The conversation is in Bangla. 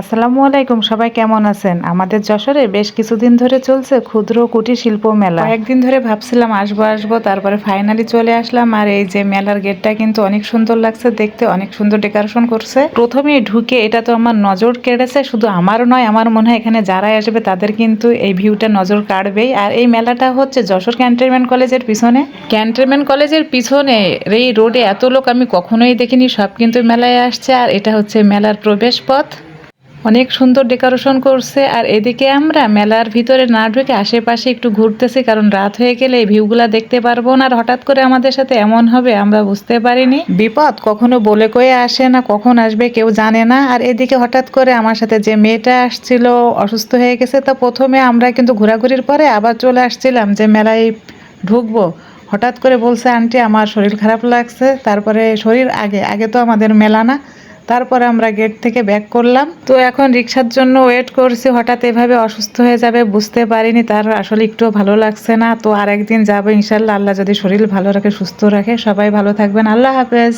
আসসালামু আলাইকুম সবাই কেমন আছেন? আমাদের যশোরে বেশ কিছুদিন ধরে চলছে ক্ষুদ্র কুটির শিল্প মেলা। একদিন ধরে ভাবছিলাম আসব আসব তারপরে ফাইনালি চলে আসলাম আর এই যে মেলার গেটটা কিন্তু অনেক সুন্দর লাগছে দেখতে অনেক সুন্দর ডেকোরেশন করছে। প্রথমে ঢুকে এটা তো আমার নজর কেড়েছে শুধু আমারও নয় আমার মনে হয় এখানে যারাই আসবে তাদের কিন্তু এই ভিউটা নজর কাড়বেই। আর এই মেলাটা হচ্ছে যশোর ক্যান্টনমেন্ট কলেজের পিছনে। ক্যান্টনমেন্ট কলেজের পিছনে এই রোডে এত লোক আমি কখনোই দেখিনি সব কিন্তু মেলায় আসছে। আর এটা হচ্ছে মেলার প্রবেশ পথ। অনেক সুন্দর ডেকোরেশন করছে, আর এদিকে আমরা মেলার ভিতরে না ঢুকে আশেপাশে একটু ঘুরতেছি, কারণ রাত হয়ে গেলে এই ভিউগুলা দেখতে পারব না, আর হঠাৎ করে আমাদের সাথে এমন হবে আমরা বুঝতে পারিনি। বিপদ কখনো বলে কয়ে আসে না, কখন আসবে কেউ জানে না, আর এদিকে হঠাৎ করে আমার সাথে যে মেয়েটা আসছিল, অসুস্থ হয়ে গেছে, তা প্রথমে আমরা কিন্তু ঘোরাঘুরির পরে আবার চলে আসছিলাম যে মেলায় ঢুকবো। হঠাৎ করে বলছে, আন্টি, আমার শরীর খারাপ লাগছে। তারপরে শরীর আগে আগে তো আমাদের মেলা না তারপরে আমরা গেট থেকে ব্যাক করলাম। তো এখন রিক্সার জন্য ওয়েট করছি, হঠাৎ এভাবে অসুস্থ হয়ে যাবে, বুঝতে পারিনি। তার আসলে একটুও ভালো লাগছে না। তো আর একদিন যাব ইনশাল্লাহ। আল্লাহ যদি শরীর ভালো রাখে, সুস্থ রাখে, সবাই ভালো থাকবেন। আল্লাহ হাফেজ।